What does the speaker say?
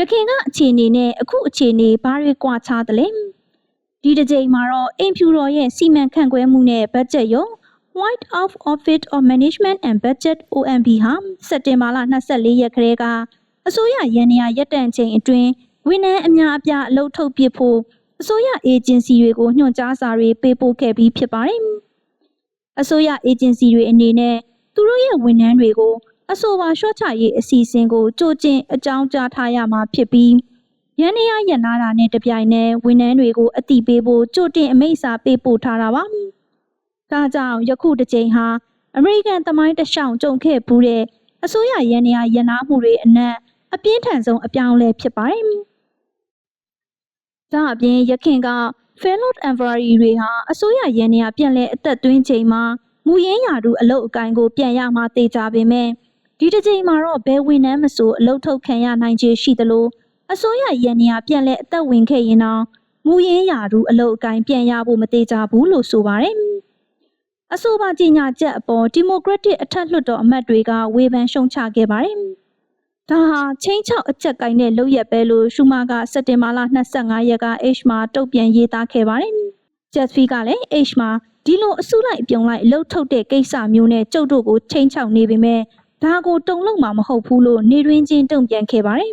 ရခင်ကအခြေအနေနဲ့အခုအခြေအနေဘာတွေကွာခြားသလဲဒီတစ်ကြိမ်မှာတော့အိမ်ဖြူတော်ရဲ့စီမံခန့်ခွဲမှုနဲ့ဘတ်ဂျက်ရော White House Office of Management and Budget OMB ဟာစက်တင်ဘာလ24ရက်ခရဲကအစိုးရရန်နေရရက်တန့်ချိန်အတွင်းဝန်ထမ်းအများအပြားအလုပ်ထုတ်ပစ်ဖို့အစိုးရအေဂျင်စီတွေကိုညွှန်ကြားစာတွေပေးပို့ခဲ့ပြီးဖြစ်ပါတယ်။အစိုးရအေဂျင်စီတွေအနေနဲ့သူတို့ရဲ့ဝန်ထမ်းတွေကို အဆိုပါရှော့ချရေးအစီအစဉ်ကိုကြိုတင်အကြောင်းကြားထားရမှာဖြစ်ပြီးရန်နေရရန်နာတာနဲ့တပြိုင်နက်ဝန်ထမ်းတွေကိုအတိပေးဖို့ကြိုတင်အမိန့်စာပေးပို့ထားတာပါ။ဒါကြောင့်ယခုတစ်ချိန်ဟာအမေရိကန်သမိုင်းတစ်လျှောက်ကြုံခဲ့ပူးတဲ့အစိုးရရန်နေရရန်နာမှုတွေအနက်အပြင်းထန်ဆုံးအပြောင်းအလဲဖြစ်ပါတယ်။ဒါအပြင်ရခင်က Fellow Envoy တွေဟာအစိုးရရန်နေရပြန်လဲအသက်သွင်းချိန်မှာမူရင်းရာထူးအလုပ်အကိုင်ကိုပြန်ရမှာတေချာပေမဲ့ ဒီတစ်ချိန်မှာတော့ဘယ်ဝန်ထမ်းမဆိုအလုပ်ထုတ်ခံရနိုင်ခြေရှိသလိုအစိုးရရန်နေရပြန်လဲအသက်ဝင်ခဲ့ရင်တော့မူရင်းရာထူးအလုပ်အကိုင်ပြန်ရဖို့မတေချာဘူးလို့ဆိုပါတယ်။အဆိုပါကြီးညာချက်အပေါ်ဒီမိုကရက်တစ်အထက်လွှတ်တော်အမတ်တွေကဝေဖန်ရှုံချခဲ့ပါတယ်။ဒါဟာချင်းချောက်အချက်ကိုင်းတဲ့လုပ်ရက်ပဲလို့ရှူမာကစက်တင်ဘာလ25ရက်က H မှာတုတ်ပြန်ရေးသားခဲ့ပါတယ်။ Jet Fee ကလည်း H မှာဒီလိုအစုလိုက်အပြုံလိုက်အလုပ်ထုတ်တဲ့ကိစ္စမျိုးနဲ့ကျုပ်တို့ကိုချင်းချောက်နေပေမဲ့ ဒါကိုတုံ့လုံမှာမဟုတ်ဘူးလို့နေတွင်ချင်းတုံ့ပြန်ခဲ့ပါတယ်